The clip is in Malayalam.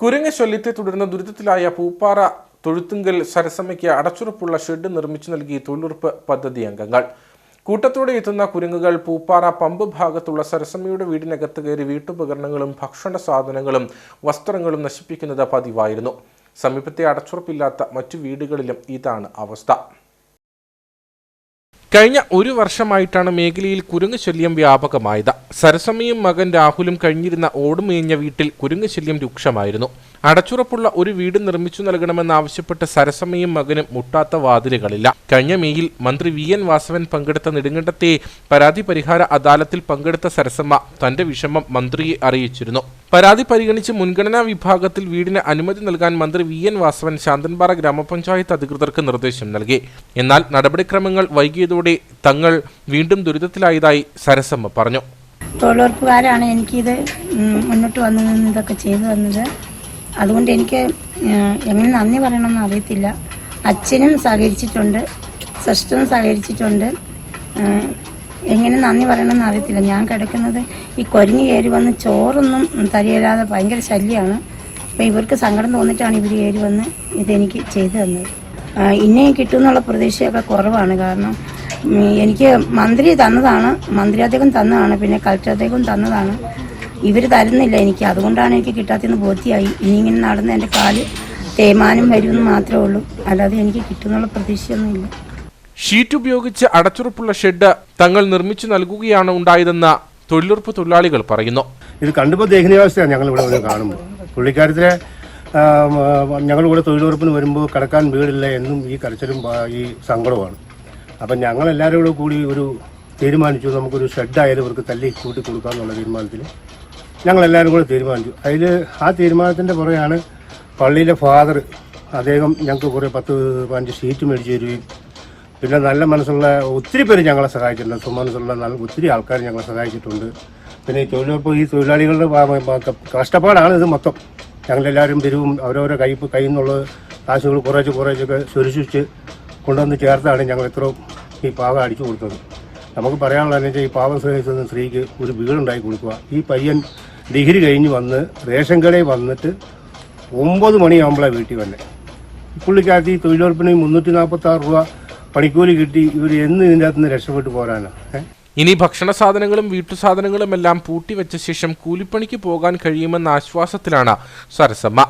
കുരങ്ങ ശല്യത്തെ തുടർന്ന് ദുരിതത്തിലായ പൂപ്പാറ തൊഴുത്തുങ്കൽ സരസമ്മയ്ക്ക് അടച്ചുറപ്പുള്ള ഷെഡ് നിർമ്മിച്ചു നൽകി തൊഴിലുറപ്പ് പദ്ധതി അംഗങ്ങൾ. കൂട്ടത്തോടെ എത്തുന്ന കുരങ്ങുകൾ പൂപ്പാറ പമ്പ് ഭാഗത്തുള്ള സരസമ്മയുടെ വീടിനകത്ത് കയറി വീട്ടുപകരണങ്ങളും ഭക്ഷണ സാധനങ്ങളും വസ്ത്രങ്ങളും നശിപ്പിക്കുന്നത് പതിവായിരുന്നു. സമീപത്തെ അടച്ചുറപ്പില്ലാത്ത മറ്റു വീടുകളിലും ഇതാണ് അവസ്ഥ. കഴിഞ്ഞ ഒരു വർഷമായിട്ടാണ് മേഖലയിൽ കുരങ്ങ് ശല്യം വ്യാപകമായത്. സരസമ്മയും മകൻ രാഹുലും കഴിഞ്ഞിരുന്ന ഓടുമേഞ്ഞ വീട്ടിൽ കുരങ്ങ് ശല്യം രൂക്ഷമായിരുന്നു. അടച്ചുറപ്പുള്ള ഒരു വീട് നിർമ്മിച്ചു നൽകണമെന്നാവശ്യപ്പെട്ട് സരസമ്മയും മകനും മുട്ടാത്ത വാതിലുകളില്ല. കഴിഞ്ഞ മെയ്യിൽ മന്ത്രി വി എൻ വാസവൻ പങ്കെടുത്ത നെടുങ്കണ്ടത്തെ പരാതി പരിഹാര അദാലത്തിൽ പങ്കെടുത്ത സരസമ്മ തന്റെ വിഷമം മന്ത്രിയെ അറിയിച്ചിരുന്നു. പരാതി പരിഗണിച്ച് മുൻഗണനാ വിഭാഗത്തിൽ വീടിന് അനുമതി നൽകാൻ മന്ത്രി വി എൻ വാസവൻ ശാന്തൻപാറ ഗ്രാമപഞ്ചായത്ത് അധികൃതർക്ക് നിർദ്ദേശം നൽകി. എന്നാൽ നടപടിക്രമങ്ങൾ വൈകിയതോടെ തങ്ങൾ വീണ്ടും ദുരിതത്തിലായതായി സരസമ്മ പറഞ്ഞു. തൊഴിലുറപ്പുകാരാണ് എനിക്കിത് മുന്നോട്ട് വന്നു ഇതൊക്കെ ചെയ്തു തന്നത്. അതുകൊണ്ട് എനിക്ക് എങ്ങനെ നന്ദി പറയണമെന്ന് അറിയത്തില്ല. അച്ഛനും സഹകരിച്ചിട്ടുണ്ട് സിസ്റ്ററും സഹകരിച്ചിട്ടുണ്ട്. എങ്ങനെ നന്ദി പറയണമെന്ന് അറിയത്തില്ല. ഞാൻ കിടക്കുന്നത് ഈ കൊരിഞ്ഞ് കയറി വന്ന് ചോറൊന്നും തരിയല്ലാതെ ഭയങ്കര ശല്യമാണ് അപ്പോൾ ഇവർക്ക് സങ്കടം തോന്നിയിട്ടാണ് ഇവർ കയറി വന്ന് ഇതെനിക്ക് ചെയ്തു തന്നത്. ആ, ഇനിയും കിട്ടുമെന്നുള്ള പ്രതീക്ഷയൊക്കെ കുറവാണ്. കാരണം എനിക്ക് മന്ത്രി തന്നതാണ്. മന്ത്രി അദ്ദേഹം തന്നതാണ്. പിന്നെ കളക്ടർ അദ്ദേഹം തന്നതാണ്. ഇവർ തരുന്നില്ല എനിക്ക്. അതുകൊണ്ടാണ് എനിക്ക് കിട്ടാത്തതെന്ന് ബോധ്യമായി ഇനി ഇങ്ങനെ നടന്ന് എന്റെ കാൽ തേയ്മാനം വരുമെന്ന് മാത്രമേ ഉള്ളൂ. അല്ലാതെ എനിക്ക് കിട്ടുന്നുള്ള പ്രതീക്ഷയൊന്നുമില്ല. ഷീറ്റ് ഉപയോഗിച്ച് അടച്ചുറപ്പുള്ള ഷെഡ് തങ്ങൾ നിർമ്മിച്ചു നൽകുകയാണ് ഉണ്ടായതെന്ന് തൊഴിലുറപ്പ് തൊഴിലാളികൾ പറയുന്നു. ഇത് കണ്ടുമ്പോൾ ദയനീയാവസ്ഥയാണ് ഞങ്ങൾ ഇവിടെ വന്ന് കാണുമ്പോൾ പുള്ളിക്കാരത്തിലെ ഞങ്ങളിവിടെ തൊഴിലുറപ്പിന് വരുമ്പോൾ കിടക്കാൻ വീടില്ല എന്നും ഈ കരച്ചിലും ഈ സങ്കടമാണ് അപ്പം ഞങ്ങൾ എല്ലാവരും കൂടി ഒരു തീരുമാനിച്ചു. നമുക്കൊരു ഷെഡായാലും ഇവർക്ക് തല്ലി കൂട്ടി കൊടുക്കാമെന്നുള്ള തീരുമാനത്തിൽ ഞങ്ങളെല്ലാവരും കൂടെ തീരുമാനിച്ചു. അതിൽ ആ തീരുമാനത്തിന്റെ പുറകെയാണ് പള്ളിയിലെ ഫാദർ അദ്ദേഹം ഞങ്ങൾക്ക് കുറേ പത്ത് പതിനഞ്ച് സീറ്റ് മേടിച്ച് തരികയും പിന്നെ നല്ല മനസ്സുള്ള ഒത്തിരി പേര് ഞങ്ങളെ സഹായിച്ചിട്ടുണ്ട്. സുമനസ്സുള്ള നല്ല ഒത്തിരി ആൾക്കാർ ഞങ്ങളെ സഹായിച്ചിട്ടുണ്ട്. പിന്നെ ഈ തൊഴിലുറപ്പ് ഈ തൊഴിലാളികളുടെ കഷ്ടപ്പാടാണ് ഇത് മൊത്തം. ഞങ്ങളെല്ലാവരും പിരിവും അവരവരെ കൈ കയ്യിൽ നിന്നുള്ള കാശുകൾ കുറേച്ച് കുറേച്ചൊക്കെ സുരക്ഷിച്ച് കൊണ്ടുവന്ന് ചേർത്താണ് ഞങ്ങൾ ഇത്രയും ഈ പാവം അടിച്ചു കൊടുത്തത്. നമുക്ക് പറയാനുള്ളതെന്ന് വെച്ചാൽ ഈ പാവം സ്ത്രീക്ക് ഒരു വീടുണ്ടാക്കി കൊടുക്കുക. ഈ പയ്യൻ ഡിഗ്രി കഴിഞ്ഞ് വന്ന് റേഷൻ കടയിൽ വന്നിട്ട് ഒമ്പത് മണിയാകുമ്പോഴാണ് വീട്ടിൽ വന്നെ. പുള്ളിക്കകത്ത് ഈ തൊഴിലുറപ്പിന് മുന്നൂറ്റി നാൽപ്പത്തി ആറ് രൂപ പണിക്കൂലി കിട്ടി. ഇവർ എന്ന് ഇതിന്റെ അകത്ത് നിന്ന് രക്ഷപ്പെട്ട് പോരാനാണ് ഇനി ഭക്ഷണ സാധനങ്ങളും വീട്ടു സാധനങ്ങളും എല്ലാം പൂട്ടിവെച്ച ശേഷം കൂലിപ്പണിക്ക് പോകാൻ കഴിയുമെന്ന ആശ്വാസത്തിലാണ് സരസമ്മ.